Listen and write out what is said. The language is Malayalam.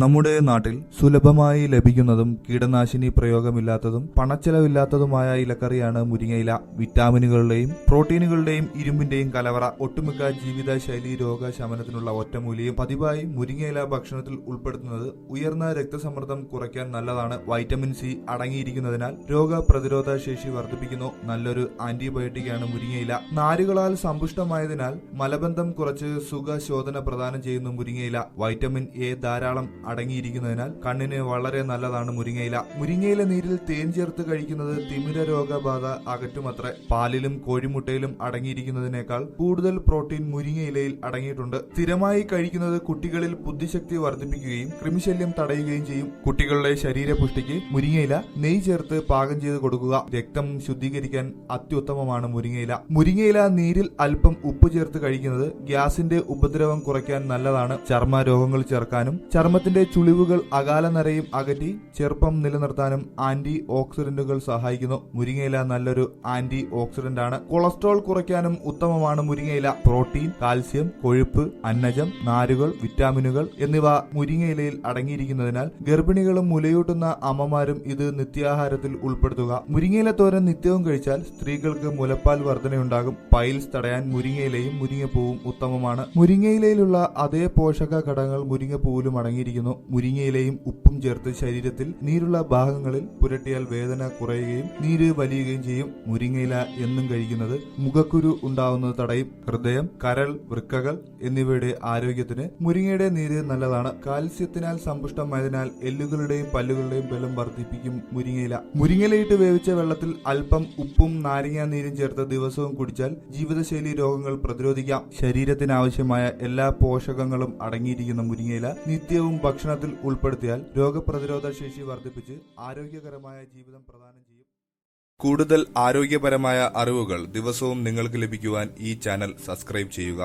നമ്മുടെ നാട്ടിൽ സുലഭമായി ലഭിക്കുന്നതും കീടനാശിനി പ്രയോഗമില്ലാത്തതും പണച്ചെലവില്ലാത്തതുമായ ഇലക്കറിയാണ് മുരിങ്ങയില. വിറ്റാമിനുകളുടെയും പ്രോട്ടീനുകളുടെയും ഇരുമ്പിന്റെയും കലവറ. ഒട്ടുമിക്ക ജീവിതശൈലി രോഗശമനത്തിനുള്ള ഒറ്റമൂലിയും പതിവായി മുരിങ്ങയില ഭക്ഷണത്തിൽ ഉൾപ്പെടുത്തുന്നത് ഉയർന്ന രക്തസമ്മർദ്ദം കുറയ്ക്കാൻ നല്ലതാണ്. വൈറ്റമിൻ സി അടങ്ങിയിരിക്കുന്നതിനാൽ രോഗപ്രതിരോധ ശേഷി വർദ്ധിപ്പിക്കുന്നു. നല്ലൊരു ആന്റിബയോട്ടിക്കാണ് മുരിങ്ങയില. നാരുകളാൽ സമ്പുഷ്ടമായതിനാൽ മലബന്ധം കുറച്ച് സുഖശോധന പ്രദാനം ചെയ്യുന്നു മുരിങ്ങയില. വൈറ്റമിൻ എ ധാരാളം അടങ്ങിയിരിക്കുന്നതിനാൽ കണ്ണിന് വളരെ നല്ലതാണ് മുരിങ്ങയില. മുരിങ്ങയില നീരിൽ തേൻ ചേർത്ത് കഴിക്കുന്നത് തിമിര രോഗബാധ അകറ്റുമത്രേ. പാലിലും കോഴിമുട്ടയിലും അടങ്ങിയിരിക്കുന്നതിനേക്കാൾ കൂടുതൽ പ്രോട്ടീൻ മുരിങ്ങയിലയിൽ അടങ്ങിയിട്ടുണ്ട്. സ്ഥിരമായി കഴിക്കുന്നത് കുട്ടികളിൽ ബുദ്ധിശക്തി വർദ്ധിപ്പിക്കുകയും കൃമിശല്യം തടയുകയും ചെയ്യും. കുട്ടികളുടെ ശരീരപുഷ്ടിക്ക് മുരിങ്ങയില നെയ് ചേർത്ത് പാകം ചെയ്ത് കൊടുക്കുക. രക്തം ശുദ്ധീകരിക്കാൻ അത്യുത്തമമാണ് മുരിങ്ങയില. മുരിങ്ങയില നീരിൽ അല്പം ഉപ്പ് ചേർത്ത് കഴിക്കുന്നത് ഗ്യാസിന്റെ ഉപദ്രവം കുറയ്ക്കാൻ നല്ലതാണ്. ചർമ്മ രോഗങ്ങൾ ചേർക്കാനും ചർമ്മത്തിന്റെ ചുളിവുകൾ അകാല നിറയും അകറ്റി ചെറുപ്പം നിലനിർത്താനും ആന്റി ഓക്സിഡന്റുകൾ സഹായിക്കുന്നു. മുരിങ്ങയില നല്ലൊരു ആന്റി ഓക്സിഡന്റ് ആണ് കൊളസ്ട്രോൾ കുറയ്ക്കാനും ഉത്തമമാണ് മുരിങ്ങയില. പ്രോട്ടീൻ കാൽസ്യം കൊഴുപ്പ് അന്നജം നാരുകൾ വിറ്റാമിനുകൾ എന്നിവ മുരിങ്ങയിലയിൽ അടങ്ങിയിരിക്കുന്നതിനാൽ ഗർഭിണികളും മുലയൂട്ടുന്ന അമ്മമാരും ഇത് നിത്യാഹാരത്തിൽ ഉൾപ്പെടുത്തുക. മുരിങ്ങയില തോരൻ നിത്യവും കഴിച്ചാൽ സ്ത്രീകൾക്ക് മുലപ്പാൽ വർധനയുണ്ടാകും. പൈൽസ് തടയാൻ മുരിങ്ങയിലയും മുരിങ്ങപ്പൂവും ഉത്തമമാണ്. മുരിങ്ങയിലയിലുള്ള അതേ പോഷക ഘടകങ്ങൾ മുരിങ്ങപ്പൂവിലും അടങ്ങിയിരിക്കുന്നു. മുരിങ്ങയിലയും ഉപ്പും ചേർത്ത് ശരീരത്തിൽ നീരുള്ള ഭാഗങ്ങളിൽ പുരട്ടിയാൽ വേദന കുറയുകയും നീര് വലിയുകയും ചെയ്യും. മുരിങ്ങയില എന്നും കഴിക്കുന്നത് മുഖക്കുരു ഉണ്ടാവുന്നത് തടയും. ഹൃദയം കരൾ വൃക്കകൾ എന്നിവയുടെ ആരോഗ്യത്തിന് മുരിങ്ങയുടെ നീര് നല്ലതാണ്. കാൽസ്യത്തിനാൽ സമ്പുഷ്ടമായതിനാൽ എല്ലുകളുടെയും പല്ലുകളുടെയും ബലം വർദ്ധിപ്പിക്കും മുരിങ്ങയില. മുരിങ്ങയിലയിട്ട് വേവിച്ച വെള്ളത്തിൽ അല്പം ഉപ്പും നാരങ്ങാ നീരും ചേർത്ത് ദിവസവും കുടിച്ചാൽ ജീവിതശൈലി രോഗങ്ങൾ പ്രതിരോധിക്കാം. ശരീരത്തിനാവശ്യമായ എല്ലാ പോഷകങ്ങളും അടങ്ങിയിരിക്കുന്ന മുരിങ്ങയില നിത്യവും ഭക്ഷണത്തിൽ ഉൾപ്പെടുത്തിയാൽ രോഗപ്രതിരോധ ശേഷി വർദ്ധിപ്പിച്ച് ആരോഗ്യകരമായ ജീവിതം പ്രദാനം ചെയ്യും. കൂടുതൽ ആരോഗ്യപരമായ അറിവുകൾ ദിവസവും നിങ്ങൾക്ക് ലഭിക്കുവാൻ ഈ ചാനൽ സബ്സ്ക്രൈബ് ചെയ്യുക.